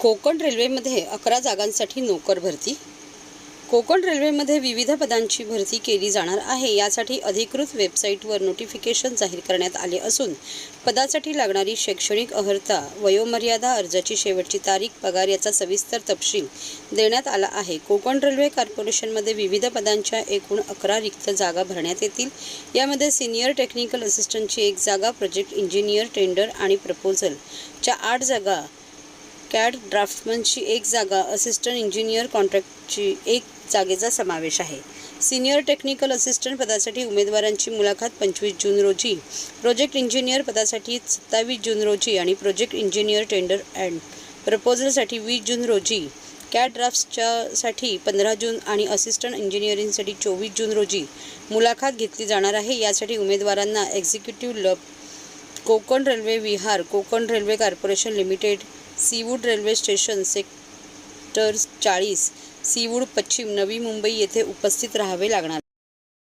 कोकण रेल्वेमध्ये अकरा जागांसाठी नोकर भरती. कोकण रेल्वेमध्ये विविध पदांची भरती केली जाणार आहे. यासाठी अधिकृत वेबसाईटवर नोटिफिकेशन जाहीर करण्यात आले असून पदासाठी लागणारी शैक्षणिक अर्हता वयोमर्यादा अर्जाची शेवटची तारीख पगार याचा सविस्तर तपशील देण्यात आला आहे. कोकण रेल्वे कॉर्पोरेशनमध्ये विविध पदांच्या एकूण अकरा रिक्त जागा भरण्यात येतील. यामध्ये सिनियर टेक्निकल असिस्टंटची एक जागा प्रोजेक्ट इंजिनियर टेंडर आणि प्रपोजलच्या आठ जागा कॅड ड्राफ्टमनची एक जागा असिस्टंट इंजिनियर कॉन्ट्रॅक्टची एक जागेचा समावेश आहे. सिनियर टेक्निकल असिस्टंट पदासाठी उमेदवारांची मुलाखत पंचवीस जून रोजी प्रोजेक्ट इंजिनियर पदासाठी सत्तावीस जून रोजी आणि प्रोजेक्ट इंजिनियर टेंडर अँड प्रपोजलसाठी वीस जून रोजी कॅट ड्राफ्ट्सच्यासाठी पंधरा जून आणि असिस्टंट इंजिनिअरिंगसाठी चोवीस जून रोजी मुलाखत घेतली जाणार आहे. यासाठी उमेदवारांना एक्झिक्युटिव्ह लब Konkan railway Vihar Konkan railway corporation limited Seawood railway station sector चाळीस सीवूड पश्चिम नवी मुंबई येथे उपस्थित राहावे लागणार.